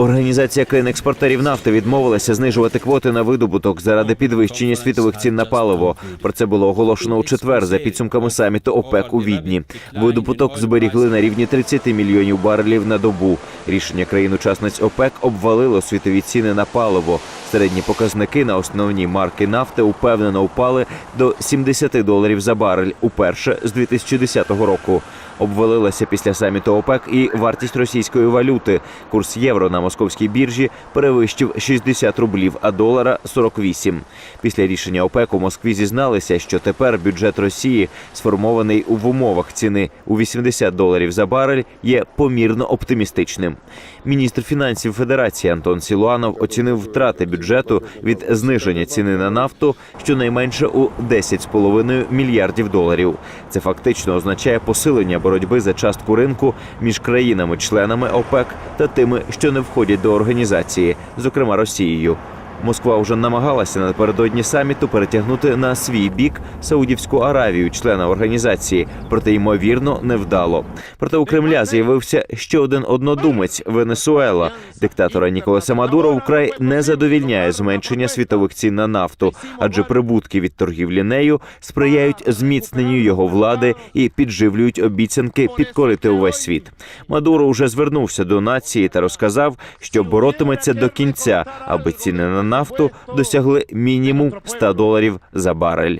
Організація країн-експортерів нафти відмовилася знижувати квоти на видобуток заради підвищення світових цін на паливо. Про це було оголошено у четвер за підсумками саміту ОПЕК у Відні. Видобуток зберігли на рівні 30 мільйонів барелів на добу. Рішення країн-учасниць ОПЕК обвалило світові ціни на паливо. Середні показники на основні марки нафти упевнено впали до 70 доларів за барель уперше з 2010 року. Обвалилася після саміту ОПЕК і вартість російської валюти. Курс євро на московській біржі перевищив 60 рублів, а долара 48. Після рішення ОПЕК у Москві зізналися, що тепер бюджет Росії, сформований в умовах ціни у 80 доларів за барель, є помірно оптимістичним. Міністр фінансів Федерації Антон Сілуанов оцінив втрати бюджету від зниження ціни на нафту щонайменше у 10,5 мільярдів доларів. Це фактично означає посилення боротьби за частку ринку між країнами-членами ОПЕК та тими, що не входять до організації, зокрема Росією. Москва вже намагалася напередодні саміту перетягнути на свій бік Саудівську Аравію, члена організації, проте ймовірно невдало. Проте у Кремля з'явився ще один однодумець Венесуела. Диктатора Ніколаса Мадуро вкрай не задовільняє зменшення світових цін на нафту, адже прибутки від торгівлі нею сприяють зміцненню його влади і підживлюють обіцянки підкорити увесь світ. Мадуро вже звернувся до нації та розказав, що боротиметься до кінця, аби ціни на нафту досягли мінімум 100 доларів за барель.